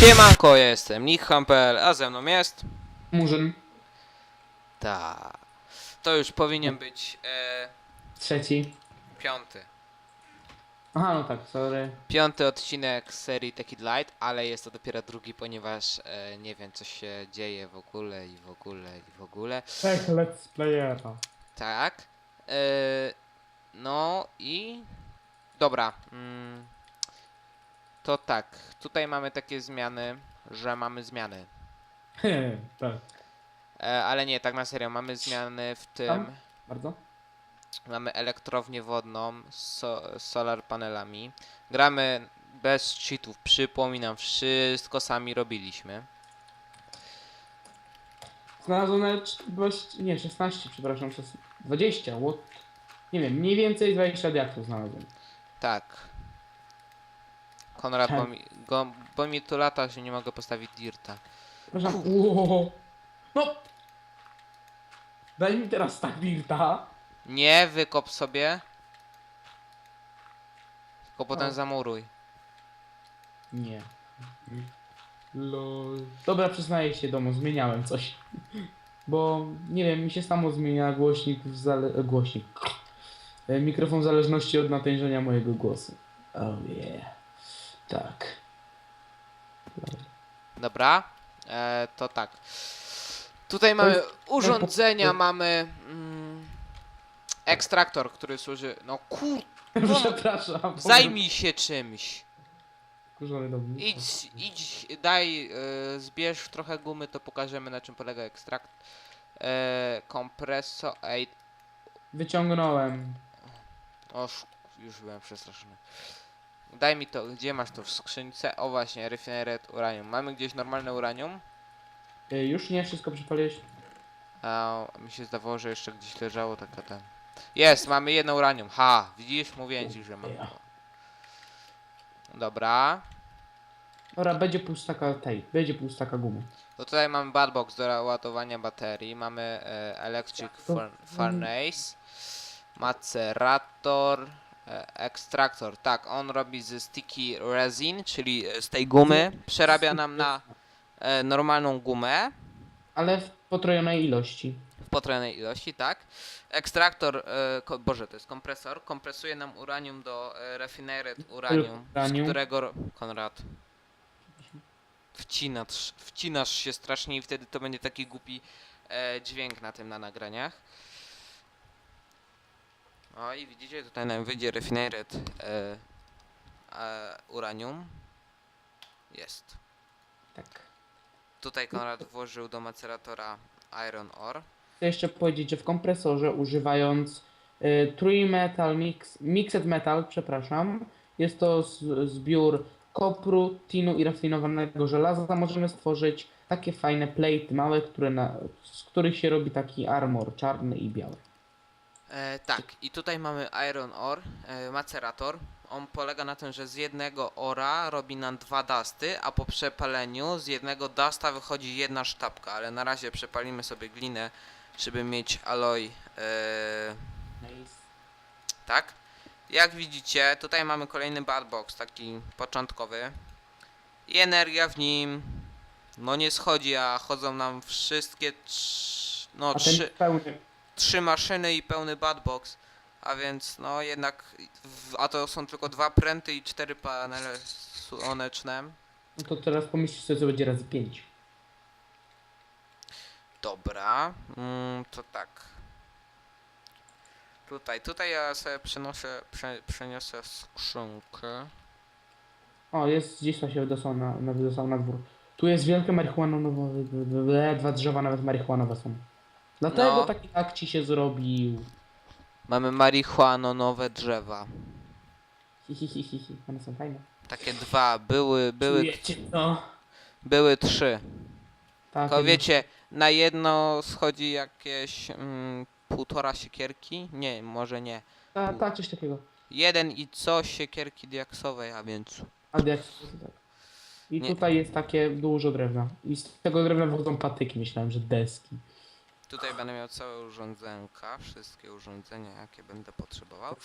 Siemanko, jestem Nick Hampel, a ze mną jest... Murzyn. Ta. To już powinien być e, Trzeci. piąty. Aha, no tak, sorry. Piąty odcinek serii Take It Light, ale jest to dopiero drugi, ponieważ e, nie wiem co się dzieje w ogóle i w ogóle i w ogóle. Tak, let's playera. Tak. E, no i... Dobra. Mm, to tak. Tutaj mamy takie zmiany, że mamy zmiany. tak, E, ale nie, tak na serio. Mamy zmiany w tym... Tam? bardzo. Mamy elektrownię wodną z, so, solar panelami. Gramy bez cheatów, przypominam, wszystko sami robiliśmy. Znalazłem nawet 20, nie, 16, przepraszam, 16, 20, what? Nie wiem, mniej więcej 20 diaktów znalazłem. Tak. Konrad, bo Tak. mi, go, bo mi tu lata, że nie mogę postawić dirta. Przepraszam, Ło. No! Daj mi teraz tak dirta. Nie, wykop sobie. Tylko potem zamuruj. Nie. Lol. Dobra, przyznaję się domu, zmieniałem coś. Bo, nie wiem, mi się samo zmienia głośnik w zale... głośnik. E, Mikrofon w zależności od natężenia mojego głosu. Oh yeah. Tak. Dobra, e, to tak. Tutaj mamy jest- urządzenia, mamy mm, ekstraktor, który służy. No kur. Przepraszam. Zajmij się czymś. Kurzony do mnie. Idź, idź, daj, e, zbierz trochę gumy, to pokażemy na czym polega ekstrakt. E, kompreso, ej, Wyciągnąłem. o, sz- już byłem przestraszony. Daj mi to, gdzie masz to w skrzynce? O właśnie, refinery uranium. Mamy gdzieś normalne uranium? E, Już nie, wszystko przypaliłeś? A mi się zdawało, że jeszcze gdzieś leżało taka ten. Jest, mamy jedno uranium. Ha, widzisz, mówiłem ci, że mam. Ja. Dobra. Dobra, będzie pół staka tej, będzie pół staka gumy. To tutaj mamy badbox do ładowania baterii, mamy e, electric To- fur- furnace, macerator, ekstraktor. Tak, on robi ze sticky resin, czyli e, z tej gumy, przerabia nam na e, normalną gumę Ale w potrojonej ilości. w potrojonej ilości, tak. Ekstraktor, e, ko, boże, to jest kompresor, kompresuje nam uranium do e, refinered uranium, z Uranium. którego... ro- Konrad. Wcinasz, wcinasz się strasznie i wtedy to będzie taki głupi e, dźwięk na tym na nagraniach. O i widzicie, tutaj nam wyjdzie refinered e, e, uranium. Jest. Tak. Tutaj Konrad włożył do maceratora iron ore. Chcę jeszcze powiedzieć, że w kompresorze używając y, Metal Mix, Mixed Metal, przepraszam, jest to z, zbiór kopru, tinu i rafinowanego żelaza, możemy stworzyć takie fajne plate małe, które na, z których się robi taki armor czarny i biały. E, tak, i tutaj mamy Iron Ore, e, macerator. On polega na tym, że z jednego ora robi nam dwa dusty, a po przepaleniu z jednego dusta wychodzi jedna sztabka, ale na razie przepalimy sobie glinę, żeby mieć aloj, e, tak? Jak widzicie, tutaj mamy kolejny bad box, taki początkowy. I energia w nim, no nie schodzi, a chodzą nam wszystkie trz, no A trzy, pełny, trzy maszyny i pełny badbox. A więc no jednak, w, a to są tylko dwa pręty i cztery panele słoneczne. no to teraz pomyślcie sobie, co będzie razy 5. Dobra, mm, to tak. Tutaj, tutaj ja sobie przenoszę, prze, przeniosę skrzynkę. O, jest gdzieś to się wydosłał na, na, wydosłał na dwór. Tu jest wielkie marihuanowe, dwa drzewa nawet marihuanowe są. Dlatego No. taki akci się zrobił. Mamy marihuanowe drzewa. Hi, hi, hi, hi, hi. One są fajne. Takie dwa, były, były, Czujecie to? były trzy. Tak, Tylko jedno- wiecie, na jedno schodzi jakieś mm, półtora siekierki? Nie, może nie. Tak, tak, coś takiego. Jeden i co siekierki diaksowej, a więc A jak tak. I Nie. tutaj jest takie dużo drewna. I z tego drewna wychodzą patyki, myślałem, że deski. Tutaj będę miał całe urządzenka, wszystkie urządzenia jakie będę potrzebował.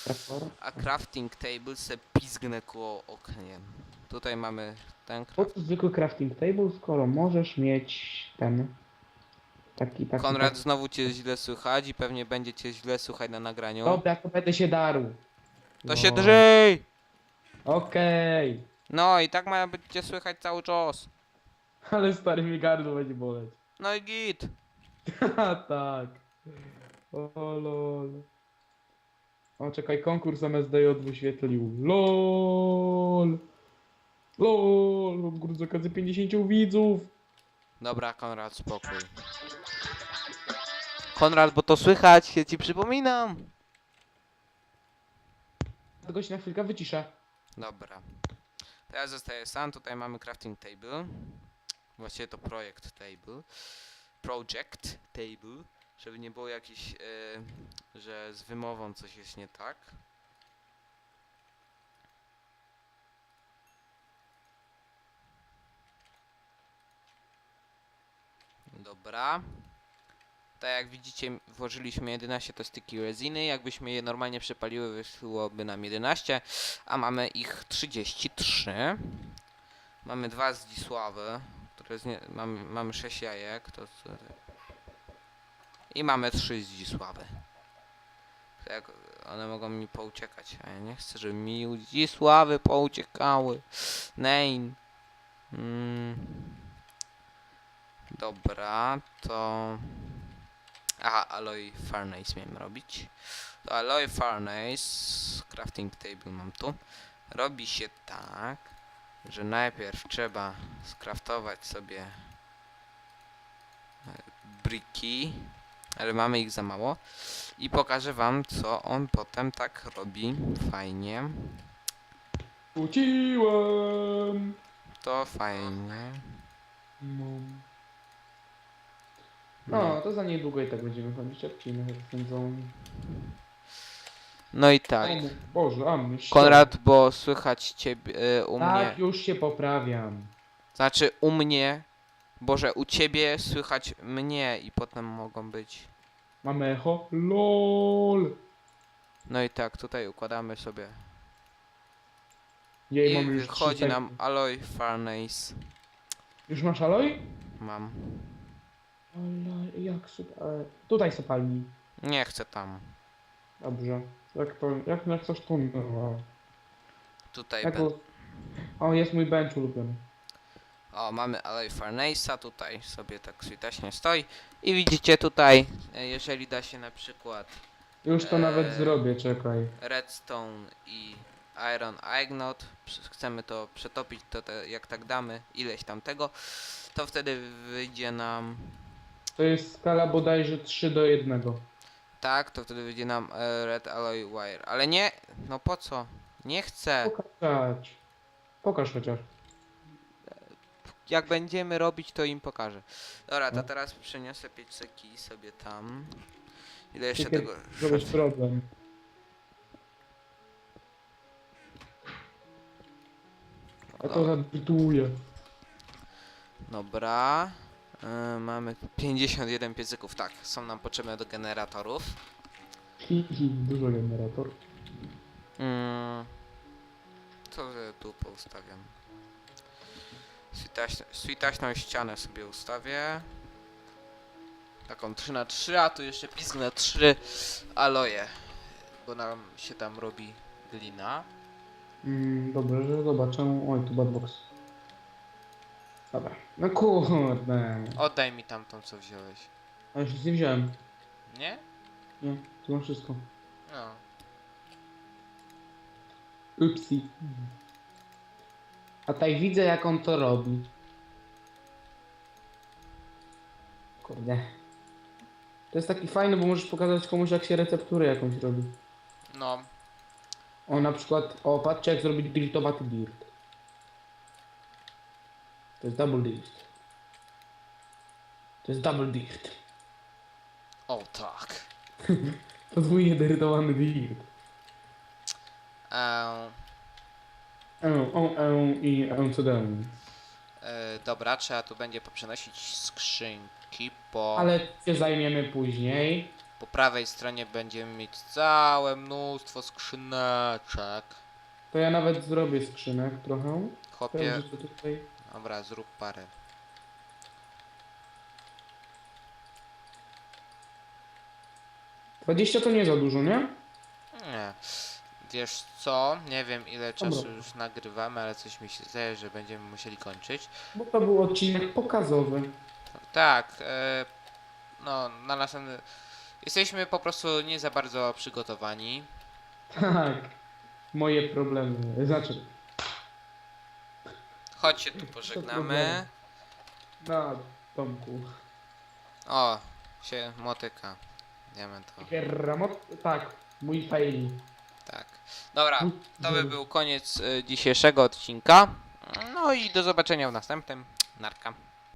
A crafting table se pizgnę koło okniem. tutaj mamy ten Po craft. co zwykły crafting table, skoro możesz mieć ten... Taki, taki... Konrad, taki. znowu cię źle słychać i pewnie będzie cię źle słuchać na nagraniu. Dobra, to będę się darł. To się No. drzyj! Okej. No i tak ma być cię słychać cały czas. Ale stary mi gardło będzie boleć. No i git. Haha, tak. O lol. O, czekaj, konkurs MSDJ wyświetlił. LOL. LOL. Konkurs z okazji 50 widzów. Dobra, Konrad, spokój. Konrad, bo to słychać, ja ci przypominam. Tego się na chwilkę wyciszę. Dobra. Teraz zostaję sam, tutaj mamy crafting table. Właściwie to projekt table. Project table. Żeby nie było jakiś, e, że z wymową coś jest nie tak. Dobra. Tak jak widzicie, włożyliśmy 11 to styki resiny. Jakbyśmy je normalnie przepaliły, wyszłoby nam 11, a mamy ich 33. Mamy dwa Zdzisławy, które z nie, mamy, mamy 6 jajek. To, to, I mamy 3 Zdzisławy. To jak one mogą mi pouciekać, a ja nie chcę, żeby mi Zdzisławy pouciekały. Nein. Mm. Dobra, to... Aha, Alloy Furnace miałem robić. To Alloy Furnace, crafting table mam tu. Robi się tak, że najpierw trzeba skraftować sobie e, briki, ale mamy ich za mało. I pokażę wam, co on potem tak robi fajnie. Wróciłem. To fajnie. No. No, to za niedługo i tak będziemy chodzić odcinek spędzą. No i tak. Mój Boże, a mnie Konrad, bo słychać ciebie e, u mnie. Tak, już się poprawiam. Znaczy u mnie, Boże, u ciebie słychać mnie i potem mogą być. Mamy echo. LOL. No i tak, tutaj układamy sobie. Jej, I mamy już wychodzi trzy nam sekty. Alloy Furnace. Już masz aloj? Mam. Ale jak super. e, Tutaj sopalni. Nie chcę tam. Dobrze. Jak to, jak, jak coś tu no, Tutaj jak ben... O, jest mój bench ulubiony. O, mamy Alloy Furnace'a, tutaj sobie tak switaśnie stoi. I widzicie tutaj, e, jeżeli da się na przykład Już to nawet Eee. zrobię, czekaj. redstone i iron ignot, chcemy to przetopić, to te, jak tak damy ileś tam tego, to wtedy wyjdzie nam To jest skala bodajże 3 do 1. Tak, to wtedy wyjdzie nam e, Red Alloy Wire. Ale nie, no po co? Nie chcę. Pokazać. Pokaż chociaż. Jak będziemy robić, to im pokażę. Dobra, to No. teraz przeniosę pieceki sobie tam. Ile jeszcze Czekaj, tego... Zrobić problem. A to zabituje. Dobra. E, mamy 51 piecyków, tak. Są nam potrzebne do generatorów. Dużo generator. Mm. Co ja tu poustawiam? Switaśną, switaśną ścianę sobie ustawię. Taką 3 na 3 a tu jeszcze pisknę 3 aloje. Bo nam się tam robi glina. Mm, dobrze, że zobaczę. Oj, tu badbox. Dobra. No kurde. Oddaj mi tamtą co wziąłeś. A już nic nie wziąłem. Nie? Nie, tu mam wszystko. No. Upsi. A tutaj widzę jak on to robi. Kurde. To jest taki fajny, bo możesz pokazać komuś jak się recepturę jakąś robi. No. O na przykład, o patrzcie jak zrobić dirtowaty dirt. To jest double dirt. To jest double dirt. O tak. Podwójnie dyrytowany dirt. E, E, o, e, i e, co dam. e, dobra, trzeba tu będzie poprzenosić skrzynki, bo Ale się zajmiemy później. po prawej stronie będziemy mieć całe mnóstwo skrzyneczek. To ja nawet zrobię skrzynek trochę. chłopie. Sprawdzę, co tutaj. Dobra, zrób parę. Dwadzieścia to nie za dużo, nie? Nie. Wiesz co? Nie wiem ile czasu Dobra. już nagrywamy, ale coś mi się zdaje, że będziemy musieli kończyć. Bo to był odcinek pokazowy. Tak, e, no na następny... Jesteśmy po prostu nie za bardzo przygotowani. Tak. Moje problemy. Znaczy, Chodź się tu pożegnamy. na Tomku. O, się motyka. Diamentowy. Gramot? Tak, mój fail. Tak. Dobra, to by był koniec e, dzisiejszego odcinka. No i do zobaczenia w następnym. Narka.